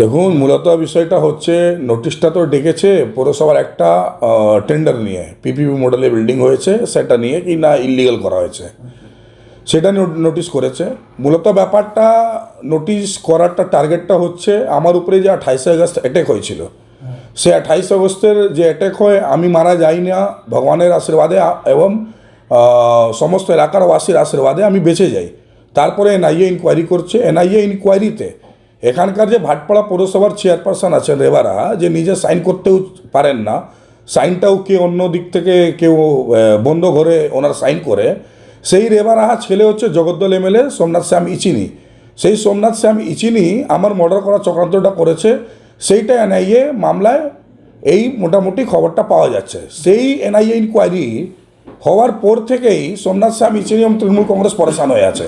দেখুন, মূলত বিষয়টা হচ্ছে নোটিশটা তো ডেকেছে, পৌরসভার একটা টেন্ডার নিয়ে। পিপিপি মডেলে বিল্ডিং হয়েছে, সেটা নিয়ে কি না ইলিগাল করা হয়েছে। সেটা নোটিশ করেছে। মূলত ব্যাপারটা নোটিশ করারটা টার্গেটটা হচ্ছে, আমার উপরে যে আঠাইশে আগস্ট অ্যাটেক হয়েছিল। সে আঠাইশ আগস্টের যে অ্যাটেক হয়, আমি মারা যাই না, ভগবানের আশীর্বাদে এবং সমস্ত এলাকার বাসীর আশীর্বাদে আমি বেঁচে যাই। তারপরে এনআইএ ইনকোয়ারি করছে। এনআইএ ইনকোয়ারিতে এখানকার যে ভাটপাড়া পৌরসভার চেয়ারপারসন আছেন রেবারা, যে নিজে সাইন করতেও পারেন না সাইনটাও কে অন্য দিক থেকে কেউ বন্ধ ঘরে ওনার সাইন করে। সেই রেবারা ছেলে হচ্ছে জগদ্দল এমএলএ সোমনাথ শ্যাম ইচিনি। সেই সোমনাথ শ্যাম ইচিনি আমার মর্ডার করার চক্রান্তটা করেছে। সেইটা এনআইএ মামলায় এই মোটামুটি খবরটা পাওয়া যাচ্ছে। সেই এনআইএ ইনকোয়ারি হওয়ার পর থেকেই সোমনাথ শ্যাম ইচিনি এবং তৃণমূল কংগ্রেস পরেশান হয়ে আছে।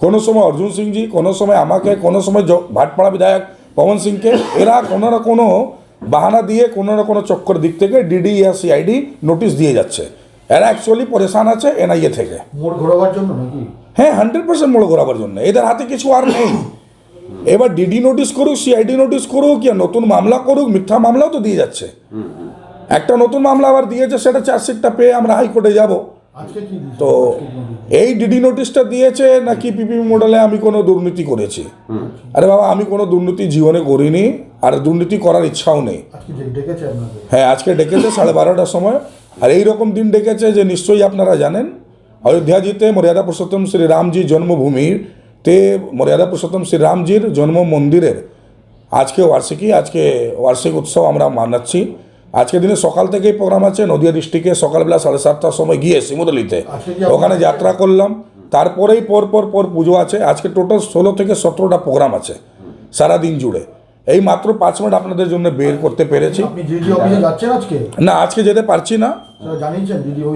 কোনো সময় অর্জুন সিংজি কোনো সময় আমাকে কোনো সময় জ- ভাটপাড়া বিধায়ক পবন সিংকে এরা কোনো না কোনো বাহানা দিয়ে কোনো না কোনো চক্কর দিক থেকে ডিডি ইয়া সিআইডি নোটিশ দিয়ে যাচ্ছে। এরা অ্যাকচুয়ালি পরেশান আছে এনআইএ থেকে। মোড় ঘোরাবার জন্য নাকি? হ্যাঁ হান্ড্রেড পার্সেন্ট মোড় ঘোরাবার জন্য। এদের হাতে কিছু আর নেই। এবার ডিডি নোটিশ করুক সিআইডি নোটিশ করুক ইয়া নতুন মামলা করুক মিথ্যা মামলাও তো দিয়ে যাচ্ছে। একটা নতুন মামলা আবার দিয়েছে সেটা চার্জশিটটা পেয়ে আমরা হাইকোর্টে যাব। কি? তো এই ডিডি নোটিশটা দিয়েছে নাকি পিপি মডেলে আমি কোনো দুর্নীতি করেছি? আরে বাবা আমি কোনো দুর্নীতি জীবনে করিনি আর দুর্নীতি করার ইচ্ছাও নেই। হ্যাঁ আজকে ডেকেছে সাড়ে বারোটার সময়। আর এই রকম দিন ডেকেছে যে নিশ্চয়ই আপনারা জানেন অযোধ্যাজিতে মর্যাদা পুরুষোত্তম শ্রী জন্মভূমির তে মর্যাদা পুরুষোত্তম শ্রী রামজির জন্ম মন্দিরের আজকে বার্ষিকী আজকে বার্ষিক উৎসব আমরা মানাচ্ছি। আজকে দিনে সকাল থেকেই প্রোগ্রাম আছে নদিয়া ডিস্ট্রিক্টে সকালবেলা সাড়ে সাতটার সময় গিয়ে শিমুদলিতে ওখানে যাত্রা করলাম। তারপরেই পর পর পর পুজো আছে। আজকে টোটাল ষোলো থেকে সতেরোটা প্রোগ্রাম আছে সারা দিন জুড়ে। এই মাত্র পাঁচ মিনিট আপনাদের জন্য বের করতে পেরেছি। না আজকে যেতে পারছি না।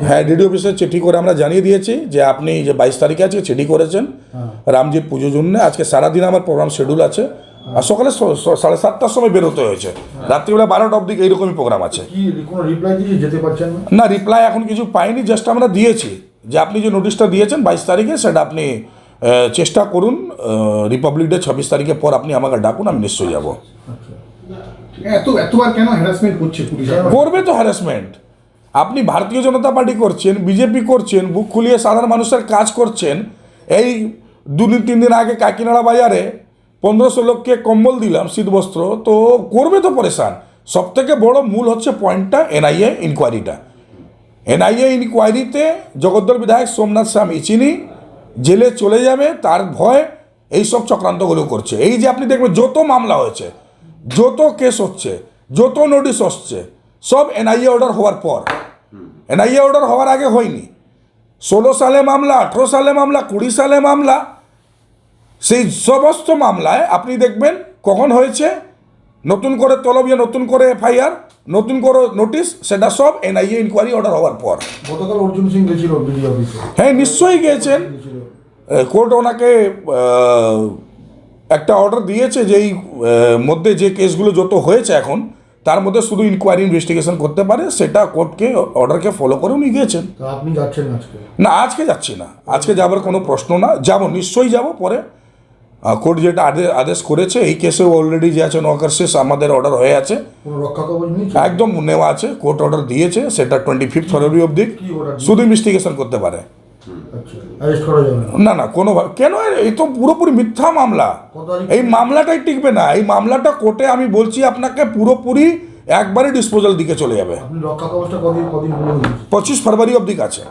হ্যাঁ ডিডি অফিসে চিঠি করে আমরা জানিয়ে দিয়েছি যে আপনি যে বাইশ তারিখে আজকে চিঠি করেছেন রামজির পুজোর জন্য। আজকে সারাদিন আমার প্রোগ্রাম শিডিউল আছে। আর সকালে সাড়ে সাতটার সময় বেরোতে হয়েছে। রাত্রিবেলা বারোটা অব্দি এইরকমই প্রোগ্রাম আছে। না? রিপ্লাই এখন কিছু পাইনি জাস্ট আমরা দিয়েছি। যে আপনি যে নোটিশটা দিয়েছেন বাইশ তারিখে সেটা আপনি চেষ্টা করুন রিপাবলিক ডে ছাব্বিশ তারিখের পর আপনি আমাকে ডাকুন আমি নিশ্চয়ই যাব। পুলিশ? করবে তো হ্যারাসমেন্ট আপনি ভারতীয় জনতা পার্টি করছেন বিজেপি করছেন বুক খুলিয়ে সাধারণ মানুষের কাজ করছেন এই দুদিন তিন দিন আগে কাকিনাড়া বাজারে পনেরোশো লোককে কম্বল দিলাম শীতবস্ত্র, তো করবে তো পরেশান। সব থেকে বড় মূল হচ্ছে পয়েন্টটা এনআইএ ইনকোয়ারিটা এনআইএ ইনকোয়ারিতে জগদ্দল বিধায়ক সোমনাথ শ্যাম ইচিনি জেলে চলে যাবে, তার ভয় এই সব চক্রান্তগুলো করছে। এই যে আপনি দেখবেন যত মামলা হয়েছে, যত কেস হচ্ছে, যত নোটিশ হচ্ছে সব এনআইএ অর্ডার হওয়ার পর। এনআইএ অর্ডার হওয়ার আগে হয়নি। ষোলো সালে মামলা, আঠেরো সালে মামলা, কুড়ি সালে মামলা সেই সমস্ত মামলায় আপনি দেখবেন কখন হয়েছে নতুন করে তলবিয়ে নতুন করে এফআইআর নতুন করে নোটিশ সেটা সব এনআইএ ইনকোয়ারি অর্ডার হওয়ার পর। গতকাল অর্জুন সিং গেছিল হ্যাঁ নিশ্চয়ই গিয়েছেন। কোর্ট ওনাকে একটা অর্ডার দিয়েছে যে এই মধ্যে যে কেসগুলো যত হয়েছে এখন তার মধ্যে শুধু ইনকোয়ারি ইনভেস্টিগেশন করতে পারে সেটা কোর্টকে অর্ডারকে ফলো করে উনি গিয়েছেন। আপনি যাচ্ছেন না আজকে যাচ্ছি না। আজকে যাবার কোনো প্রশ্ন না। যাব নিশ্চয়ই যাব পরে। কোর্ট যেটা আদেশ করেছে এই কেসেও অলরেডি যে আছে নকারশেষ আমাদের অর্ডার হয়ে আছে। একদম নেওয়া আছে কোর্ট অর্ডার দিয়েছে সেটা টোয়েন্টি ফিফথ ফেব্রুয়ারি অবধি শুধু ইনভেস্টিগেশন করতে পারে। আচ্ছা না। না না কোনো কেন এই তো পুরোপুরি মিথ্যা মামলা। এই মামলাটাই টিকবে না। এই মামলাটা কোর্টে আমি বলছি আপনাকে পুরোপুরি একবারই ডিসপোজাল দিকে চলে যাবে। পঁচিশ ফেব্রুয়ারি অবধি আছে।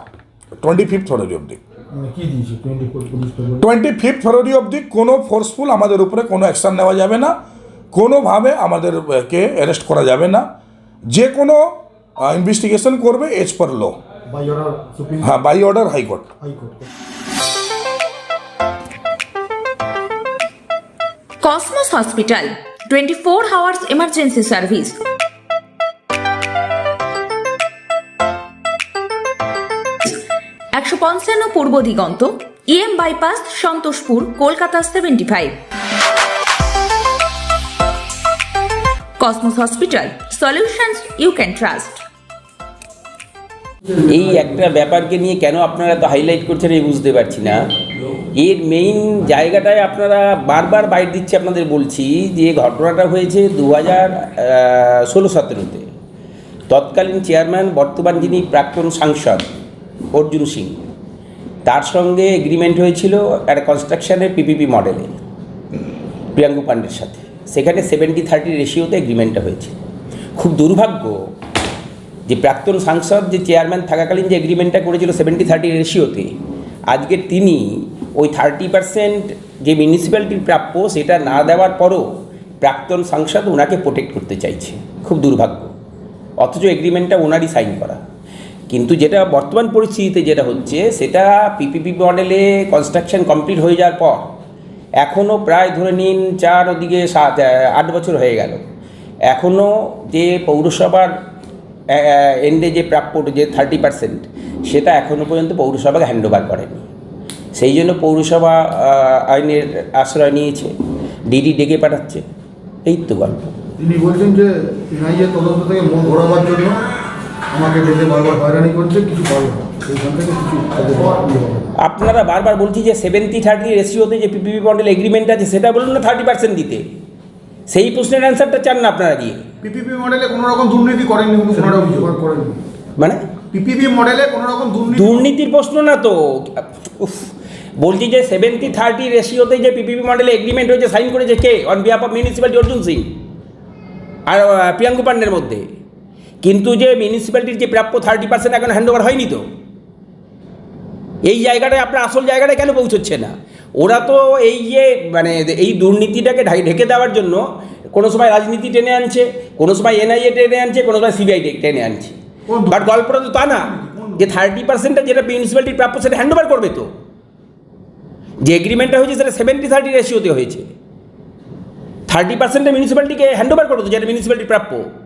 টোয়েন্টি ফিফথ ফেব্রুয়ারি অবধি। কি দিয়েছে? টোয়েন্টি ফিফথ ফেব্রুয়ারি অবধি কোনো ফোর্সফুল আমাদের উপরে কোনো অ্যাকশান নেওয়া যাবে না। কোনোভাবে আমাদেরকে অ্যারেস্ট করা যাবে না। যে কোনো ইনভেস্টিগেশন করবে এজ পার ল হ্যাঁ by order high court high court Cosmos hospital twenty four hours emergency service একশো পঞ্চান্ন Purba Diganta EM bypass Santoshpur, Kolkata seventy five Cosmos hospital solutions you can trust এই একটা ব্যাপারকে নিয়ে কেন আপনারা তো হাইলাইট করছেন এই বুঝতে পারছি না। এর মেইন জায়গাটায় আপনারা বারবার বাইট দিচ্ছে আপনাদের বলছি যে ঘটনাটা হয়েছে দু হাজার ষোলো সতেরোতে। তৎকালীন চেয়ারম্যান বর্তমান যিনি প্রাক্তন সাংসদ অর্জুন সিং। তার সঙ্গে এগ্রিমেন্ট হয়েছিল একটা কনস্ট্রাকশানের পিপিপি মডেলে প্রিয়াঙ্কু পান্ডের সাথে। সেখানে সেভেন্টি থার্টি রেশিওতে এগ্রিমেন্টটা হয়েছে। খুব দুর্ভাগ্য যে প্রাক্তন সাংসদ, যে চেয়ারম্যান থাকাকালীন যে এগ্রিমেন্টটা করেছিল সেভেন্টি থার্টি রেশিওতে আজকে তিনি ওই থার্টি পার্সেন্ট যে মিউনিসিপ্যালিটির প্রাপ্য সেটা না দেওয়ার পরও প্রাক্তন সাংসদ ওনাকে প্রোটেক্ট করতে চাইছে। খুব দুর্ভাগ্য। অথচ এগ্রিমেন্টটা ওনারই সাইন করা। কিন্তু যেটা বর্তমান পরিস্থিতিতে যেটা হচ্ছে, সেটা পিপিপি মডেলে কনস্ট্রাকশন কমপ্লিট হয়ে যাওয়ার পর এখনও প্রায় ধরে নিন চার ওদিকে সাত আট বছর হয়ে গেল। এখনও যে পৌরসভার এন্ডে যে প্রাপ্য, যে থার্টি পার্সেন্ট সেটা এখনও পর্যন্ত পৌরসভাকে হ্যান্ড ওভার করেনি। সেই জন্য পৌরসভা আইনের আশ্রয় নিয়েছে ডিডি ডেকে পাঠাচ্ছে। এই তো গল্প। তিনি বলছেন যে তদন্ত থেকে মন ঘোরাবার জন্য আমাকে ডেকে বারবার হয়রানি করছে কিছু সেইখান থেকে। আপনারা বারবার বলছি যে সেভেন্টি থার্টি রেশিওতে যে পিপিপি মডেল এগ্রিমেন্ট আছে সেটা বলুন না থার্টি পার্সেন্ট দিতে। সেই প্রশ্নের অ্যান্সারটা চান না আপনারা গিয়ে। পিপিপি মডেলে কোনো রকম দুর্নীতি করেননি ওনারা অভিযোগ মানে? পিপিপি মডেলে কোনো রকম দুর্নীতি দুর্নীতির প্রশ্ন না তো। উফ, বলছি যে সেভেন্টি থার্টি রেশিওতে যে পিপিপি মডেলে এগ্রিমেন্ট হয়েছে সাইন করেছে কে? On behalf of municipality Arjun Singh আর প্রিয়াঙ্কু পান্ডের মধ্যে। কিন্তু যে মিউনিসিপ্যালিটির যে প্রাপ্য থার্টি পার্সেন্ট এখন হ্যান্ড ওভার হয়নি তো? এই জায়গাটায় আপনার আসল জায়গাটায় কেন পৌঁছচ্ছে না? ওরা তো এই যে মানে এই দুর্নীতিটাকে ঢাই- ঢেকে দেওয়ার জন্য কোনো সময় রাজনীতি টেনে আনছে কোনো সময় এনআইএ টেনে আনছে কোনো সময় সিবিআই টেনে আনছে। বাট গল্পটা তো তা না যে থার্টি পার্সেন্টটা যেটা মিউনিসিপ্যালিটির প্রাপ্য সেটা হ্যান্ড ওভার করবে তো। যে এগ্রিমেন্টটা হয়েছে সেটা সেভেন্টি থার্টি রেশিওতে হয়েছে। থার্টি পার্সেন্টটা মিউনিসিপ্যালিটিকে হ্যান্ড ওভার করো তো যেটা মিউনিসিপ্যালিটির প্রাপ্য।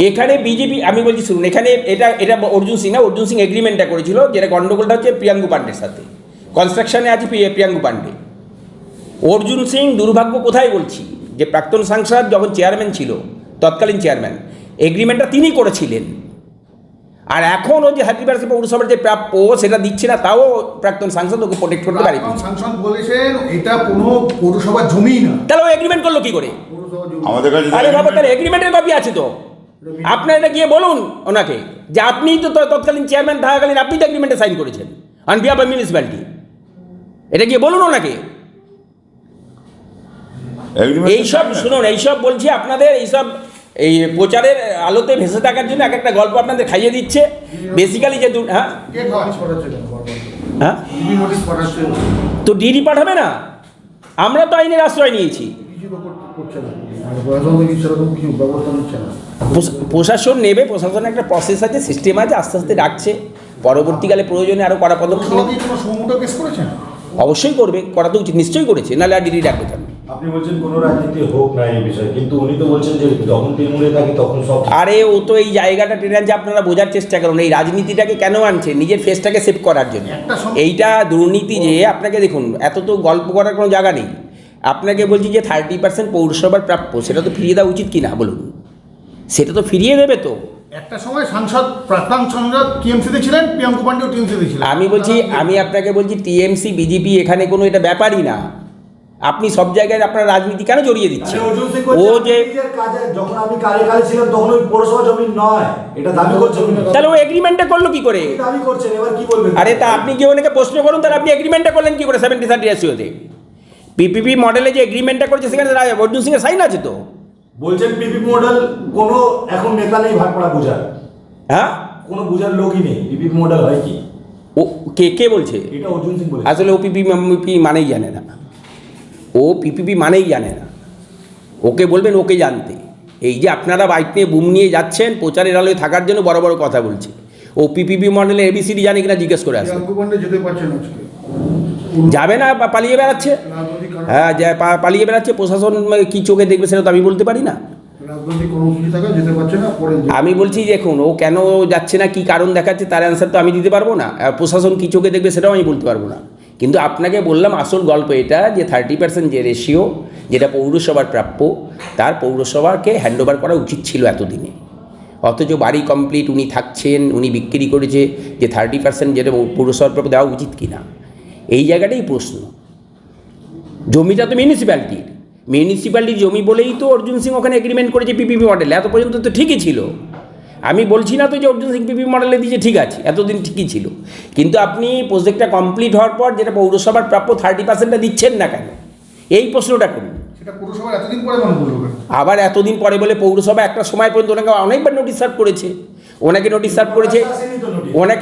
এখানে বিজেপি আমি বলছি শুনুন এখানে এটা এটা অর্জুন সিং না অর্জুন সিং এগ্রিমেন্টটা করেছিল যেটা গন্ডগোলটা হচ্ছে প্রিয়াঙ্কু পান্ডের সাথে। কনস্ট্রাকশনে আছে প্রিয়া- প্রিয়াঙ্কু পান্ডে। অর্জুন সিং দুর্ভাগ্য কোথায় বলছি? যে প্রাক্তন সাংসদ যখন চেয়ারম্যান ছিল তৎকালীন চেয়ারম্যান এগ্রিমেন্টটা তিনি করেছিলেন। আর এখন ও যে থার্টি পার্সেন্ট পৌরসভার যে প্রাপ্য সেটা দিচ্ছে না তাও প্রাক্তন সাংসদ ওকে প্রোটেক্ট করতে পারে সাংসদ বলেছেন এটা কোনো পৌরসভার জমি না। তাহলে ও এগ্রিমেন্ট করল কি করে। আমাদের কাছে আরে বাবা তাহলে এগ্রিমেন্টের কপি আছে তো। আপনার এটা গিয়ে বলুন ওনাকে যে আপনি তো তৎকালীন চেয়ারম্যান থাকাকালীন আপনি তো এগ্রিমেন্টে সাইন করেছেন অন বিহাফ অফ মিউনিসিপ্যালিটি এটা গিয়ে বলুন ওনাকে। এইসব শুনুন এইসব বলছি আপনাদের এইসব এই প্রচারের আলোতে ভেসে থাকার জন্য এক একটা গল্প আপনাদের খাইয়ে দিচ্ছে। বেসিক্যালি যে হ্যাঁ? হ্যাঁ? তো ডিডি পাঠাবে না? আমরা তো আইনের আশ্রয় নিয়েছি। মানে প্রশাসন প্রশাসন নেবে প্রশাসনের একটা প্রসেস আছে সিস্টেম আছে আস্তে আস্তে ডাকছে পরবর্তীকালে প্রয়োজনে আরও করা পদক্ষেপ করেছেন অবশ্যই করবে করা তো উচিত নিশ্চয়ই করেছে নাহলে আর ডিডি ডাকবে কেন? আপনি বলছেন কোনো রাজনীতি হোক না এই বিষয়ে কিন্তু উনি তো বলছেন যে যখন তৃণমূলে থাকি তখন সব আরে ও তো এই জায়গাটা টেনে আনছে আপনারা বোঝার চেষ্টা করুন এই রাজনীতিটাকে কেন আনছে নিজের ফেসটাকে সেভ করার জন্য। এইটা দুর্নীতি যে আপনাকে দেখুন এত তো গল্প করার কোনো জায়গা নেই। আপনাকে বলছি যে থার্টি পার্সেন্ট পৌরসভার প্রাপ্য সেটা তো ফিরিয়ে দেওয়া উচিত কি না বলুন? সেটা তো ফিরিয়ে দেবে তো। একটা সময় সাংসদ প্রাক্তন সাংসদ টিএমসিতে ছিলেন প্রিয়াঙ্কু পান্ডেও টিএমসিতে ছিলেন। আমি বলছি আমি আপনাকে বলছি টিএমসি বিজেপি এখানে কোনো এটা ব্যাপারই না। আপনি সব জায়গায় আপনার রাজনীতি কেন জড়িয়ে দিচ্ছেন? ও যে আমি নিজের কাজে যখন আমি কার্যকালে ছিলাম তখন ওই পৌরসভা জমি নয়। এটা দাবি করছেন উনি। তাহলে ও এগ্রিমেন্টটা করল কি করে? দাবি করছেন এবার কি বলবেন? আরে তা আপনি কি ওনাকে প্রশ্ন করুন তাহলে আপনি এগ্রিমেন্টটা করলেন কি করে সেভেন্টি থার্টি রেশিওতে পিপিপি মডেলে যে এগ্রিমেন্টটা করেছে সেখানে অর্জুন সিংয়ের সাইন আছে তো বলছেন পিপি মডেল কোনো এখন নেতা নেই ভাটপাড়া বুঝার হ্যাঁ কোনো বুঝার লোকই নেই পিপি মডেল হয় কি ও কে কে বলছে এটা অর্জুন সিং বলেছে আসলে ও পিপি পিপি মানেই জানে না ও পিপিপি মানেই জানে না ওকে বলবেন ওকে জানতে এই যে আপনারা বাইক নিয়ে বুম নিয়ে যাচ্ছেন প্রচারের আলোয় থাকার জন্য বড় বড় কথা বলছে ও পিপিপি মডেলের এবিসিডি জানে কিনা জিজ্ঞেস করে আসবে প্রিয়াঙ্কু পান্ডে যেতে পারছেন আজকে যাবে না পালিয়ে বেড়াচ্ছে? হ্যাঁ যা পালিয়ে বেড়াচ্ছে প্রশাসন কি চোখে দেখবে সেটা তো আমি বলতে পারি না। আমি বলছি দেখুন ও কেন যাচ্ছে না কি কারণ দেখাচ্ছে তার অ্যান্সার তো আমি দিতে পারব না। প্রশাসন কি চোখে দেখবে সেটাও আমি বলতে পারব না। কিন্তু আপনাকে বললাম আসল গল্প এটা যে থার্টি পার্সেন্ট যে রেশিও যেটা পৌরসভার প্রাপ্য তার পৌরসভাকে হ্যান্ড ওভার করা উচিত ছিল এতদিনে। অথচ বাড়ি কমপ্লিট উনি থাকছেন উনি বিক্রি করেছে যে থার্টি পার্সেন্ট যেটা পৌরসভার পক্ষে দেওয়া উচিত কিনা। এই জায়গাটাই প্রশ্ন। জমিটা তো মিউনিসিপ্যালিটির মিউনিসিপ্যালিটির জমি বলেই তো অর্জুন সিং ওখানে এগ্রিমেন্ট করেছে পিপিপি মডেলে এত পর্যন্ত তো ঠিকই ছিল। আমি বলছি না তো যে অর্জুন সিং পিপি মডেলে দিয়েছে ঠিক আছে এতদিন ঠিকই ছিল। কিন্তু আপনি প্রজেক্টটা কমপ্লিট হওয়ার পর যেটা পৌরসভার প্রাপ্য থার্টি পার্সেন্টটা দিচ্ছেন না কেন? এই প্রশ্নটা করুন? আবার এতদিন পরে বলে পৌরসভা একটা সময় পর্যন্ত ওনাকে অনেকবার নোটিশ সার্ভ করেছে। ওনাকে নোটিশ সার্ভ করেছে। অনেক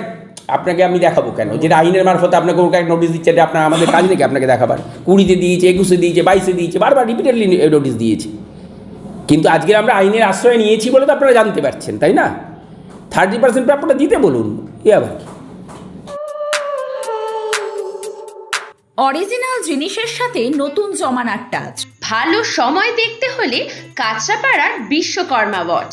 আপনাকে আমি দেখাবো কেন? যেটা আইনের মারফতে আপনাকে ওকে নোটিশ দিচ্ছে আপনার আমাদের কাজ নাকি আপনাকে দেখাবার। কুড়িতে দিয়েছে, একুশে দিয়েছে, বাইশে দিয়েছে, বারবার রিপিটেডলি নোটিশ দিয়েছে। কিন্তু আজকে আমরা আইনের আশ্রয় নিয়েছি বলে তো আপনারা জানতে পারছেন, তাই না? থার্টি পার্সেন্ট প্রাপ্যটা দিতে বলুন, এ আবার কি? অরিজিনাল জিনিসের সাথে নতুন জমানার টাচ ভালো সময় দেখতে হলে কাঁচরাপাড়ার বিশ্বকর্মা ওয়াচ